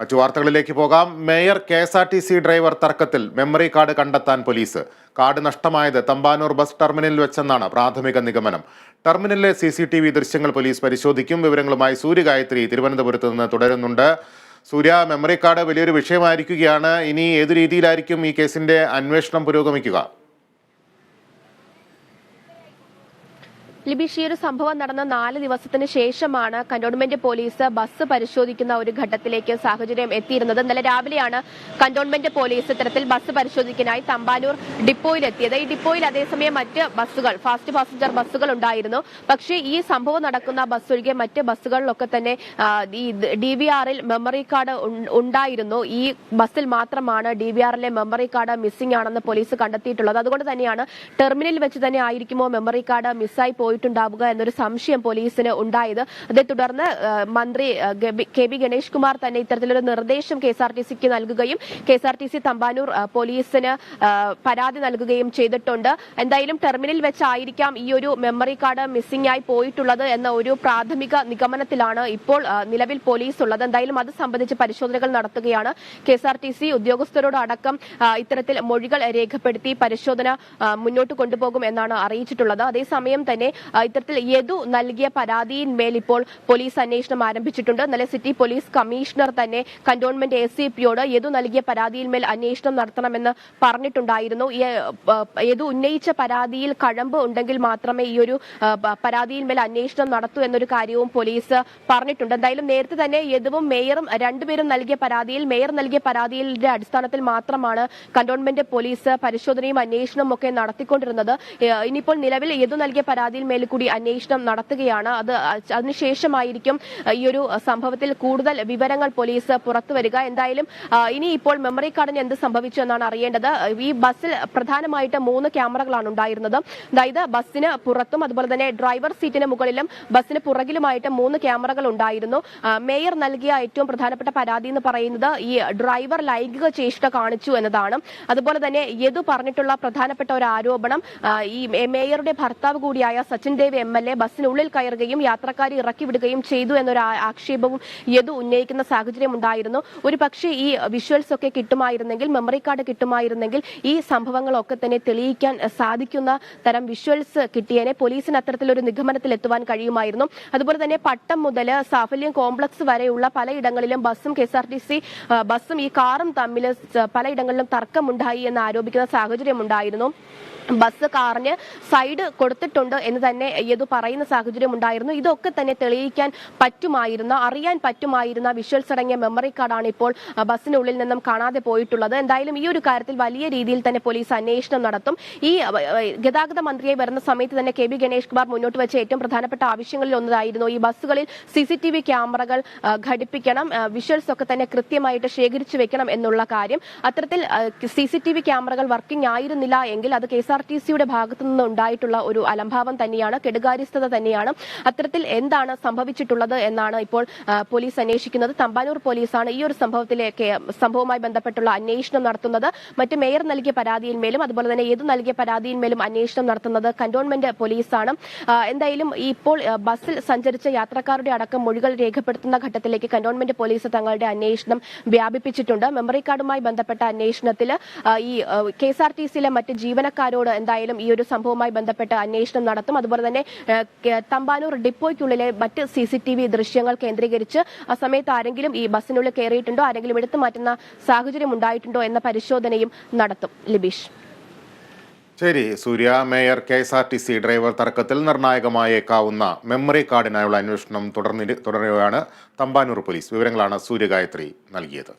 മറ്റു വാർത്തകളിലേക്ക് പോകാം. Mayor K S R T C driver തർക്കത്തിൽ മെമ്മറി കാർഡ് കണ്ടെത്താൻ പോലീസ്. കാർഡ് നഷ്ടമായത് തമ്പാനൂർ ബസ് ടെർമിനലിൽ വെച്ചെന്നാണ് പ്രാഥമിക നിഗമനം. ടെർമിനലിലെ സി സി ടി വി ദൃശ്യങ്ങൾ പോലീസ് പരിശോധിക്കും. വിവരങ്ങളുമായി സൂര്യഗായത്രി തിരുവനന്തപുരത്ത് നിന്ന് തുടരുന്നുണ്ട്. സൂര്യ മെമ്മറി കാർഡ് വലിയൊരു വിഷയമായിരിക്കുകയാണ്. ഇനി ഏതു രീതിയിലായിരിക്കും ഈ കേസിന്റെ അന്വേഷണം പുരോഗമിക്കുക? ലിബീഷ് ഈ ഒരു സംഭവം നടന്ന നാല് ദിവസത്തിന് ശേഷമാണ് കന്റോൺമെന്റ് പോലീസ് ബസ് പരിശോധിക്കുന്ന ഒരു ഘട്ടത്തിലേക്ക് സാഹചര്യം എത്തിയിരുന്നത്. ഇന്നലെ രാവിലെയാണ് കന്റോൺമെന്റ് പോലീസ് ഇത്തരത്തിൽ ബസ് പരിശോധിക്കാനായി തമ്പാനൂർ ഡിപ്പോയിലെത്തിയത്. ഈ ഡിപ്പോയിൽ അതേസമയം മറ്റ് ബസ്സുകൾ ഫാസ്റ്റ് പാസഞ്ചർ ബസ്സുകൾ ഉണ്ടായിരുന്നു. പക്ഷേ ഈ സംഭവം നടക്കുന്ന ബസ് ഒഴികെ മറ്റ് ബസ്സുകളിലൊക്കെ തന്നെ ഈ ഡി വി ആറിൽ മെമ്മറി കാർഡ് ഉണ്ടായിരുന്നു. ഈ ബസ്സിൽ മാത്രമാണ് ഡി വി ആറിലെ മെമ്മറി കാർഡ് മിസ്സിംഗ് ആണെന്ന് പോലീസ് കണ്ടെത്തിയിട്ടുള്ളത്. അതുകൊണ്ട് തന്നെയാണ് ടെർമിനലിൽ വെച്ച് തന്നെ ആയിരിക്കുമോ മെമ്മറി കാർഡ് മിസ്സായി പോയിട്ടുണ്ടാവുക എന്നൊരു സംശയം പോലീസിന് ഉണ്ടായത്. അതേ തുടർന്ന് മന്ത്രി കെ ബി ഗണേഷ് കുമാർ തന്നെ ഇത്തരത്തിലൊരു നിർദ്ദേശം കെ എസ് നൽകുകയും കെ എസ് തമ്പാനൂർ പോലീസിന് പരാതി നൽകുകയും ചെയ്തിട്ടുണ്ട്. എന്തായാലും ടെർമിനൽ വെച്ചായിരിക്കാം ഈ ഒരു മെമ്മറി കാർഡ് മിസ്സിംഗ് ആയി പോയിട്ടുള്ളത് എന്ന ഒരു പ്രാഥമിക നിഗമനത്തിലാണ് ഇപ്പോൾ നിലവിൽ പോലീസ് ഉള്ളത് എന്തായാലും അത് സംബന്ധിച്ച് പരിശോധനകൾ നടത്തുകയാണ് K S R T C ഉദ്യോഗസ്ഥരോട് അടക്കം ഇത്തരത്തിൽ മൊഴികൾ രേഖപ്പെടുത്തി പരിശോധന മുന്നോട്ട് കൊണ്ടുപോകും എന്നാണ് അറിയിച്ചിട്ടുള്ളത്. അതേസമയം തന്നെ ഇത്തരത്തിൽ യദു നൽകിയ പരാതിയിന്മേൽ ഇപ്പോൾ പോലീസ് അന്വേഷണം ആരംഭിച്ചിട്ടുണ്ട്. ഇന്നലെ സിറ്റി പോലീസ് കമ്മീഷണർ തന്നെ കന്റോൺമെന്റ് എസ് യദു നൽകിയ പരാതിയിന്മേൽ അന്വേഷണം നടത്തണമെന്ന് പറഞ്ഞിട്ടുണ്ടായിരുന്നു. യദു ഉന്നയിച്ച പരാതിയിൽ കഴമ്പ് ഉണ്ടെങ്കിൽ മാത്രമേ ഈ ഒരു പരാതിയിന്മേൽ അന്വേഷണം നടത്തൂ എന്നൊരു കാര്യവും പോലീസ് പറഞ്ഞിട്ടുണ്ട്. എന്തായാലും നേരത്തെ തന്നെ യദുവും മേയറും രണ്ടുപേരും നൽകിയ പരാതിയിൽ മേയർ നൽകിയ പരാതിയുടെ അടിസ്ഥാനത്തിൽ മാത്രമാണ് കന്റോൺമെന്റ് പോലീസ് പരിശോധനയും അന്വേഷണവും ഒക്കെ നടത്തിക്കൊണ്ടിരുന്നത്. ഇനിയിപ്പോൾ നിലവിൽ യദു നൽകിയ പരാതിയിൽ മേൽ കൂടി അന്വേഷണം നടത്തുകയാണ്. അത് അതിനുശേഷമായിരിക്കും ഈ ഒരു സംഭവത്തിൽ കൂടുതൽ വിവരങ്ങൾ പോലീസ് പുറത്തുവരിക എന്തായാലും ഇനി ഇപ്പോൾ മെമ്മറി കാർഡിന് എന്ത് സംഭവിച്ചു എന്നാണ് അറിയേണ്ടത്. ഈ ബസ്സിൽ പ്രധാനമായിട്ട് മൂന്ന് ക്യാമറകളാണ് ഉണ്ടായിരുന്നത്. അതായത് ബസ്സിന് പുറത്തും അതുപോലെ തന്നെ ഡ്രൈവർ സീറ്റിന് മുകളിലും ബസ്സിന് പുറകിലുമായിട്ട് മൂന്ന് ക്യാമറകൾ ഉണ്ടായിരുന്നു. മേയർ നൽകിയ ഏറ്റവും പ്രധാനപ്പെട്ട പരാതി എന്ന് പറയുന്നത് ഈ ഡ്രൈവർ ലൈംഗിക ചേഷ്ട കാണിച്ചു എന്നതാണ്. അതുപോലെ തന്നെ യദു പറഞ്ഞിട്ടുള്ള പ്രധാനപ്പെട്ട ഒരു ആരോപണം ഈ മേയറുടെ ഭർത്താവ് കൂടിയായ Sachin Dev M L A ബസ്സിനുള്ളിൽ കയറുകയും യാത്രക്കാരെ ഇറക്കി വിടുകയും ചെയ്തു എന്നൊരു ആക്ഷേപവും യദു ഉന്നയിക്കുന്ന സാഹചര്യം ഉണ്ടായിരുന്നു. ഒരു പക്ഷേ ഈ വിഷ്വൽസ് ഒക്കെ കിട്ടുമായിരുന്നെങ്കിൽ മെമ്മറി കാർഡ് കിട്ടുമായിരുന്നെങ്കിൽ ഈ സംഭവങ്ങളൊക്കെ തന്നെ തെളിയിക്കാൻ സാധിക്കുന്ന തരം വിഷ്വൽസ് കിട്ടിയേനെ. പോലീസിന് അത്തരത്തിലൊരു നിഗമനത്തിൽ എത്തുവാൻ കഴിയുമായിരുന്നു. അതുപോലെ തന്നെ പട്ടം മുതൽ സാഫല്യം കോംപ്ലക്സ് വരെയുള്ള പലയിടങ്ങളിലും ബസ്സും K S R T C ബസ്സും ഈ കാറും തമ്മിൽ പലയിടങ്ങളിലും തർക്കമുണ്ടായി എന്ന് ആരോപിക്കുന്ന സാഹചര്യം ഉണ്ടായിരുന്നു ബസ് കാറിന് സൈഡ് കൊടുത്തിട്ടുണ്ട് എന്ന് തന്നെ യദു പറയുന്ന സാഹചര്യം ഉണ്ടായിരുന്നു. ഇതൊക്കെ തന്നെ തെളിയിക്കാൻ പറ്റുമായിരുന്ന അറിയാൻ പറ്റുമായിരുന്ന വിഷ്വൽസ് അടങ്ങിയ മെമ്മറി കാർഡാണ് ഇപ്പോൾ ബസ്സിനുള്ളിൽ നിന്നും കാണാതെ പോയിട്ടുള്ളത്. എന്തായാലും ഈ ഒരു കാര്യത്തിൽ വലിയ രീതിയിൽ തന്നെ പോലീസ് അന്വേഷണം നടത്തും. ഈ ഗതാഗത മന്ത്രിയെ വരുന്ന സമയത്ത് തന്നെ കെ ബി ഗണേഷ് കുമാർ മുന്നോട്ട് വെച്ച ഏറ്റവും പ്രധാനപ്പെട്ട ആവശ്യങ്ങളിൽ ഒന്നായിരുന്നു ഈ ബസ്സുകളിൽ സി സി ടി വി ക്യാമറകൾ ഘടിപ്പിക്കണം വിഷ്വൽസ് ഒക്കെ തന്നെ കൃത്യമായിട്ട് ശേഖരിച്ചു വെക്കണം എന്നുള്ള കാര്യം. അത്തരത്തിൽ സി സി ടി വി ക്യാമറകൾ വർക്കിംഗ് ആയിരുന്നില്ല എങ്കിൽ അത് കെ എസ് ആർ ടി സിയുടെ ഭാഗത്തു ഉണ്ടായിട്ടുള്ള ഒരു അലംഭാവം തന്നെയാണ് കെടുകാര്യസ്ഥത തന്നെയാണ്. അത്തരത്തിൽ എന്താണ് സംഭവിച്ചിട്ടുള്ളത് എന്നാണ് ഇപ്പോൾ പോലീസ് അന്വേഷിക്കുന്നത്. തമ്പാനൂർ പോലീസാണ് ഈ ഒരു സംഭവത്തിലേക്ക് സംഭവവുമായി ബന്ധപ്പെട്ടുള്ള അന്വേഷണം നടത്തുന്നത്. മറ്റ് മേയർ നൽകിയ പരാതിയിന്മേലും അതുപോലെ തന്നെ ഏത് നൽകിയ പരാതിയിന്മേലും അന്വേഷണം നടത്തുന്നത് കന്റോൺമെന്റ് പോലീസാണ്. എന്തായാലും ഇപ്പോൾ ബസ്സിൽ സഞ്ചരിച്ച യാത്രക്കാരുടെ അടക്കം മൊഴികൾ രേഖപ്പെടുത്തുന്ന ഘട്ടത്തിലേക്ക് കന്റോൺമെന്റ് പോലീസ് തങ്ങളുടെ അന്വേഷണം വ്യാപിപ്പിച്ചിട്ടുണ്ട്. മെമ്മറി കാർഡുമായി ബന്ധപ്പെട്ട അന്വേഷണത്തിൽ ഈ കെ എസ് ആർ ടി സിയിലെ മറ്റ് ജീവനക്കാരോട് എന്തായാലും ഈ ഒരു സംഭവവുമായി ബന്ധപ്പെട്ട് അന്വേഷണം നടത്തും. അതുപോലെ തന്നെ തമ്പാനൂർ ഡിപ്പോയ്ക്കുള്ളിലെ മറ്റ് സി സി ടി വി ദൃശ്യങ്ങൾ കേന്ദ്രീകരിച്ച് ആ സമയത്ത് ആരെങ്കിലും ഈ ബസ്സിനുള്ളിൽ കയറിയിട്ടുണ്ടോ ആരെങ്കിലും എടുത്തു മാറ്റുന്ന സാഹചര്യം ഉണ്ടായിട്ടുണ്ടോ എന്ന പരിശോധനയും നടത്തും. ലിബീഷ്. ശരി Surya mayor K S R T C driver തർക്കത്തിൽ നിർണായകമായേക്കാവുന്ന മെമ്മറി കാർഡിനായുള്ള അന്വേഷണം തുടർന്നി തുടരുകയാണ് തമ്പാനൂർ പോലീസ്. വിവരങ്ങളാണ് സൂര്യഗായത്രി നൽകിയത്.